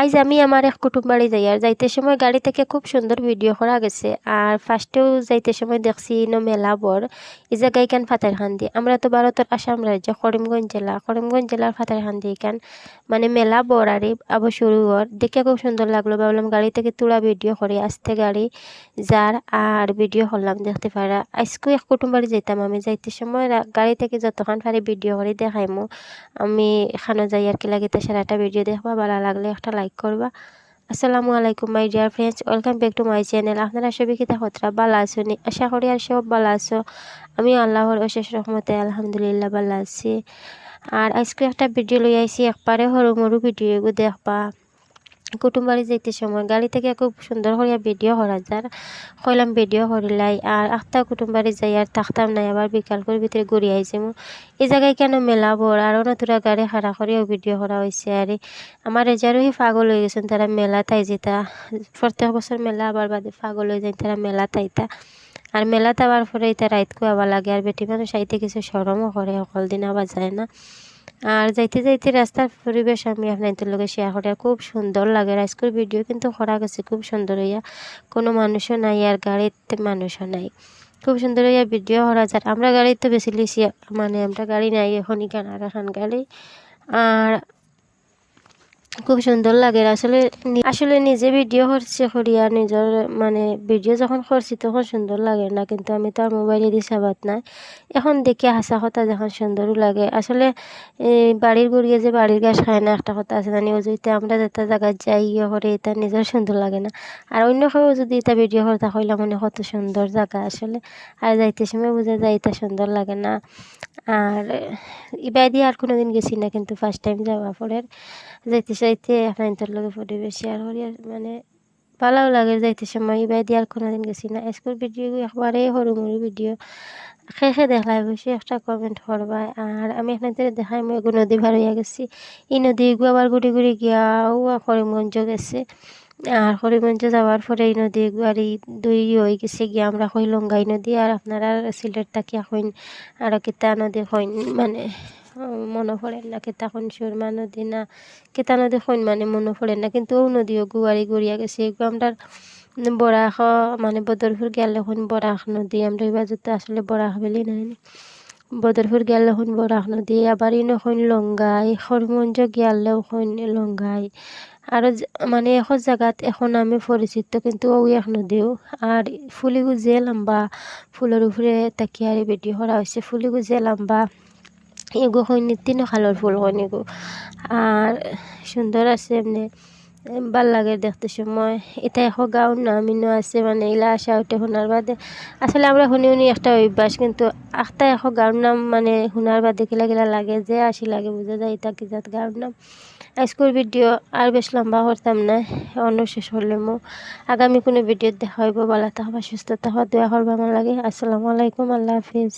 আইজ আমি আমার এক কুটুম বাড়ি যাই, আর যাইতে সময় গাড়ি থেকে খুব সুন্দর ভিডিও করা গেছে। আর ফার্স্টেও যাইতে সময় দেখছি ইনো মেলা বর, এই জায়গায় কান ফাতেরখান্দি আমরা তো ভারতের আসাম রাজ্য, করিমগঞ্জ জেলা। করিমগঞ্জ জেলার ফাতেরখান্দি কান? মানে মেলা বর আর আবো শুরু হর দেখে খুব সুন্দর লাগল, ভাবলাম গাড়ি থেকে তোলা ভিডিও করি, আসতে গাড়ি যার আর ভিডিও করলাম দেখতে পারা। আজকে এক কুটুম বাড়ি যাইতাম আমি, যাইতে সময় গাড়ি থেকে যতক্ষণ পারি ভিডিও করে, দেখাইমু। আমি এখানে যাই আর কি লাগিতে, সারাটা ভিডিও দেখবা, ভালো লাগলে একটা লাইক করবা। আসসালামু আলাইকুম my dear friends welcome back to my channel আপনারা সবই কিতা হতরা ভালো আছো? নি আশা করি আর সব ভালো আছো। আমি আল্লাহর অশেষ রহমতে আলহামদুলিল্লাহ ভালো আছি। আর আজকে একটা ভিডিও লই আইছি, একবারে সৰু মরু ভিডিও দেখবা। কুটুম বাড়ি যাইতে সময়। গাড়ি থেকে খুব সুন্দর করিয়া ভিডিও করা যার কইলাম ভিডিও করিলাই আর আখতা কুটুম বাড়ি যাই আর থাকতাম নাই। আবার বিকাল করে ভিতরে ঘুরি আইছি এই জায়গায় কেন মেলা বড় আরও নতুরা গাড়ি খাড়া করিয়াও ভিডিও করা হয়েছে আর আমার রেজারোই পাগল হয়ে গেছেন তারা মেলা তাই যেতা প্রত্যেক বছর মেলা আবার বাদে পাগল হয়ে যায় তারা মেলা তাইতা আর মেলা তাবার পরে এটা রাইতকু আবার লাগে। আর বেটি মানুষ আইতে কিছু সরমও করে সকল দিন আবার যায় না। আর যাইতে যাইতে রাস্তার পরিবেশ আমি আপনাদের লগে শেয়ার করি। খুব সুন্দর লাগে রাইস্কুর ভিডিও কিন্তু করা গেছে খুব সুন্দর হইয়া। কোনো মানুষও নাই আর গাড়িতে মানুষও নাই। খুব সুন্দর হইয়া ভিডিও করা যায়। আমরা গাড়ি তো বেশি লিছি মানে আমরা গাড়ি নাই, এখনই কেন আর গাড়ি আর খুব সুন্দর লাগে আসলে আসলে নিজে ভিডিও করছি করিয়া নিজের মানে ভিডিও যখন করছি তখন সুন্দর লাগে না কিন্তু আমি তো আর মোবাইলে দিয়ে চাবাত নাই এখন দেখি হাসা কথা যখন সুন্দরও লাগে আসলে বাড়ির গড়িয়ে যে বাড়ির গাছ খায় না একটা কথা আছে জানি যদি আমরা যেটা জায়গায় যাই ইয়ে করে এটা নিজের সুন্দর লাগে না আর অন্য কেউ যদি এটা ভিডিও করতে হইলে মনে কত সুন্দর জায়গা আসলে আর যাইতে সময় বোঝা যায় এটা সুন্দর লাগে না আর ইবাই দিয়ে আর কোনো দিন গেছি না কিন্তু ফার্স্ট টাইম যাওয়া পরে যাইতে চাইতে আপনাদের লগে পরিবেশ শেয়ার করি মানে ভালোও লাগে যাইতে সময়। ইবাই দিয়ে আর কোনো দিন গেছি না। স্কুল ভিডিও একবারে সরু মরু ভিডিও শেষে দেখলাই বসে, একটা কমেন্ট করবা। আর আমি আপনাদের দেখাই মই নদী ভার হইয়া গেছি। এই নদী গু আবার ঘুরি ঘুরি গিয়াও করিমগঞ্জ গেছে। আর হরিমঞ্জ যাওয়ার পরে এই নদী আর এই দুই হয়ে গেছে গিয়া আমরা কই লঙ্গাই নদী। আর আপনারা সিলেট তাকিয়া কইন আর কিতা নদী কইন মানে মনে পড়ে না কেতা সুরমা নদী না কেতা নদী কইন মানে মনে পড়ে না, কিন্তু ও নদীও গুয়ারি গড়িয়া গেছে। এগুলো আমরা বরাক মানে বদরপুর গেলে এখন বরাক নদী আমরা এই বাজুতে আসলে বরাক বেলি নাই বদরপুর গেলে হইন বরাক নদী আবার ইনো হইন লঙ্গাই হরমঞ্জ গেলেও হইন লঙ্গাই আরও মানে এখন জায়গাত এখন আমি পরিচিত কিন্তু ও এক নদীও। আর ফুলিগু যে লম্বা ফুলের উপরে তাকিয়ারে ভিডিও করা হয়েছে ফুলিগু যে লম্বা এগো হইনি তিন খালোর ফুল হইনি গো। আর সুন্দর আছে এমনি ভালো লাগে দেখতে সময়। এটা এখন গাউন না মিনো আছে মানে ইলা আসা ওটা শোনার বাদে। আসলে আমরা শুনি শুনি একটা অভ্যাস, কিন্তু একটা এখন গাউন নাম মানে শোনার বাদে কিলা লাগে, যে আসি লাগে বোঝা যায়, এটা কি যাত গাউন নাম। আজকের ভিডিও আর বেশ লম্বা করতাম না, অন্য শেষ হলে মো। আগামী কোনো ভিডিও দেখা হইব, ভালো থাকবা, সুস্থ থাকবা, দোয়া করবা আমার লাগে। আসসালামু আলাইকুম, আল্লাহ হাফিজ।